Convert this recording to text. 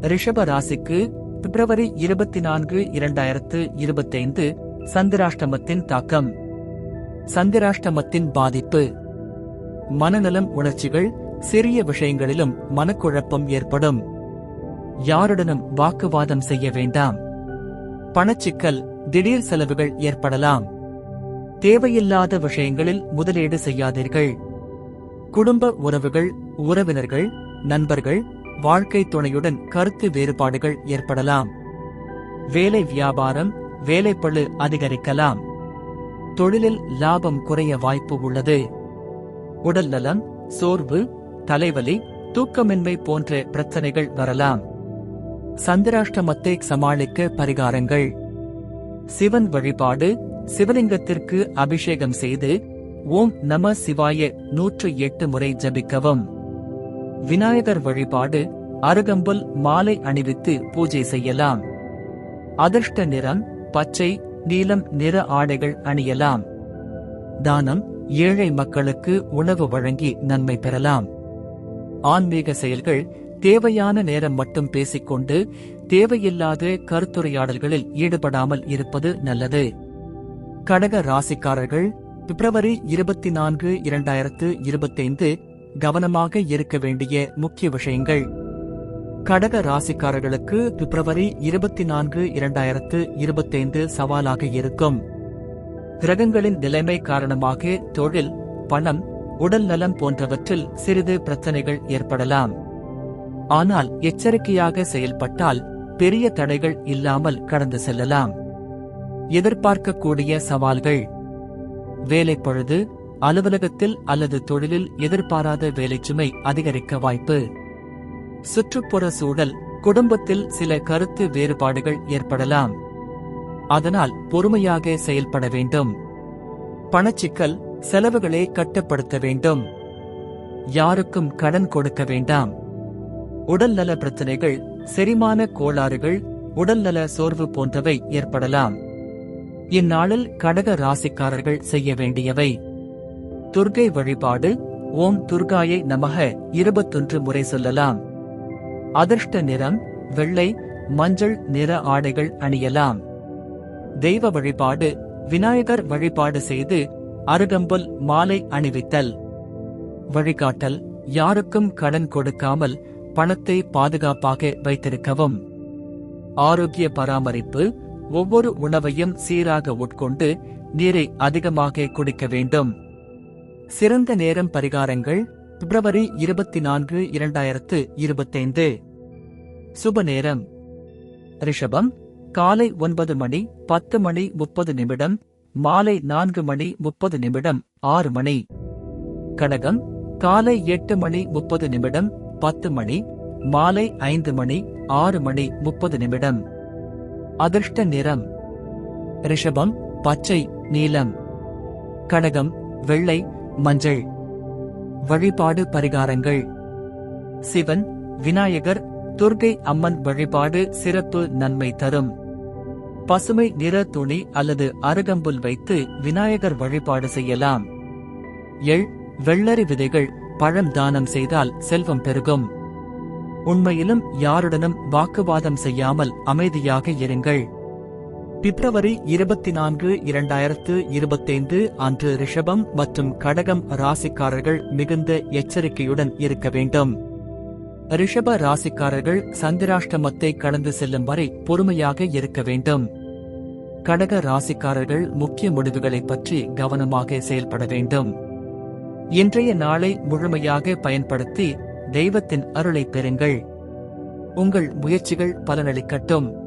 ரிஷப ராசிக்கு பிப்ரவரி இருபத்தி நான்கு இரண்டாயிரத்து இருபத்தைந்து சந்திராஷ்டமத்தின் தாக்கம். சந்திராஷ்டமத்தின் பாதிப்பு. மனநலம் உணர்ச்சிகள் சிறிய விஷயங்களிலும் மனக்குழப்பம் ஏற்படும். யாருடனும் வாக்குவாதம் செய்ய வேண்டாம். பணச்சிக்கல் திடீர் செலவுகள் ஏற்படலாம். தேவையில்லாத விஷயங்களில் முதலீடு செய்யாதீர்கள். குடும்ப உறவுகள் உறவினர்கள் நண்பர்கள் வாழ்க்கை துணையுடன் கருத்து வேறுபாடுகள் ஏற்படலாம். வேலை வியாபாரம் வேலைப்பளு அதிகரிக்கலாம். தொழிலில் லாபம் குறைய வாய்ப்பு உள்ளது. உடல் நலம் சோர்வு தலைவலி தூக்கமின்மை போன்ற பிரச்சனைகள் வரலாம். சந்திராஷ்டமத்தை சமாளிக்க பரிகாரங்கள். சிவன் வழிபாடு சிவலிங்கத்திற்கு அபிஷேகம் செய்து ஓம் நம சிவாய நூற்று எட்டு முறை ஜபிக்கவும். விநாயகர் வழிபாடு அருகம்புல் மாலை அணிவித்து பூஜை செய்யலாம். அதிர்ஷ்ட நிறம் பச்சை நீலம் நிற ஆடைகள் அணியலாம். தானம் ஏழை மக்களுக்கு உணவு வழங்கி நன்மை பெறலாம். ஆன்மீக செயல்கள் தேவையான நேரம் மட்டும் பேசிக்கொண்டு தேவையில்லாத கருத்துரையாடல்களில் ஈடுபடாமல் இருப்பது நல்லது. கடக ராசிக்காரர்கள் பிப்ரவரி இருபத்தி நான்கு இரண்டாயிரத்து இருபத்தைந்து கவனமாக இருக்க வேண்டிய முக்கிய விஷயங்கள். கடக ராசிக்காரர்களுக்கு பிப்ரவரி இருபத்தி நான்கு இரண்டாயிரத்து இருபத்தைந்து சவாலாக இருக்கும். கிரகங்களின் நிலைமை காரணமாக தொழில் பணம் உடல் நலம் போன்றவற்றில் சிறிது பிரச்சனைகள் ஏற்படலாம். ஆனால் எச்சரிக்கையாக செயல்பட்டால் பெரிய தடைகள் இல்லாமல் கடந்து செல்லலாம். எதிர்பார்க்கக்கூடிய சவால்கள். வேலைப்பொழுது அலுவலகத்தில் அல்லது தொழிலில் எதிர்பாராத வேலைச்சுமை அதிகரிக்க வாய்ப்பு. சுற்றுப்புற சூழல் குடும்பத்தில் சில கருத்து வேறுபாடுகள் ஏற்படலாம். அதனால் பொறுமையாக செயல்பட வேண்டும். பணச்சிக்கல் செலவுகளை கட்டுப்படுத்த வேண்டும். யாருக்கும் கடன் கொடுக்க வேண்டாம். உடல்நல பிரச்சனைகள் செரிமான கோளாறுகள் உடல்நல சோர்வு போன்றவை ஏற்படலாம். இந்நாளில் கடக ராசிக்காரர்கள் செய்ய வேண்டியவை. துர்கை வழிபாடு ஓம் துர்காயை நமக இருபத்தொன்று முறை சொல்லலாம். அதிர்ஷ்ட நிறம் வெள்ளை மஞ்சள் நிற ஆடைகள் அணியலாம். தெய்வ வழிபாடு விநாயகர் வழிபாடு செய்து அருகம்புல் மாலை அணிவித்தல். வழிகாட்டல் யாருக்கும் கடன் கொடுக்காமல் பணத்தை பாதுகாப்பாக வைத்திருக்கவும். ஆரோக்கிய பராமரிப்பு ஒவ்வொரு உணவையும் சீராக உட்கொண்டு நீரை அதிகமாக குடிக்க வேண்டும். சிறந்த நேரம் பரிகாரங்கள் பிப்ரவரி இருபத்தி நான்கு இரண்டாயிரத்து இருபத்தைந்து. சுப நேரம். ரிஷபம் காலை ஒன்பது மணி பத்து மணி முப்பது நிமிடம் மாலை நான்கு மணி முப்பது நிமிடம் ஆறு மணி. கடகம் காலை எட்டு மணி முப்பது நிமிடம் பத்து மணி மாலை ஐந்து மணி ஆறு மணி முப்பது நிமிடம். அதிர்ஷ்ட நிறம். ரிஷபம் பச்சை நீலம். கடகம் வெள்ளை மஞ்சள். வழிபாடு பரிகாரங்கள். சிவன் விநாயகர் துர்கை அம்மன் வழிபாடு சிறப்பு நன்மை தரும். பசுமை நிற துணி அல்லது அருகம்புல் வைத்து விநாயகர் வழிபாடு செய்யலாம். எள் வெள்ளரி விதைகள் பழம் தானம் செய்தால் செல்வம் பெருகும். உண்மையிலும் யாருடனும் வாக்குவாதம் செய்யாமல் அமைதியாக இருங்கள். பிப்ரவரி இருபத்தி நான்கு இரண்டாயிரத்து இருபத்தைந்து அன்று ரிஷபம் மற்றும் கடகம் ராசிக்காரர்கள் மிகுந்த எச்சரிக்கையுடன் இருக்க வேண்டும். ரிஷப ராசிக்காரர்கள் சந்திராஷ்டமத்தை கடந்து செல்லும் வரை பொறுமையாக இருக்க வேண்டும். கடக ராசிக்காரர்கள் முக்கிய முடிவுகளை பற்றி கவனமாக செயல்பட வேண்டும். இன்றைய நாளை முழுமையாக பயன்படுத்தி தெய்வத்தின் அருளை பெறுங்கள். உங்கள் முயற்சிகள் பலனளிக்கட்டும்.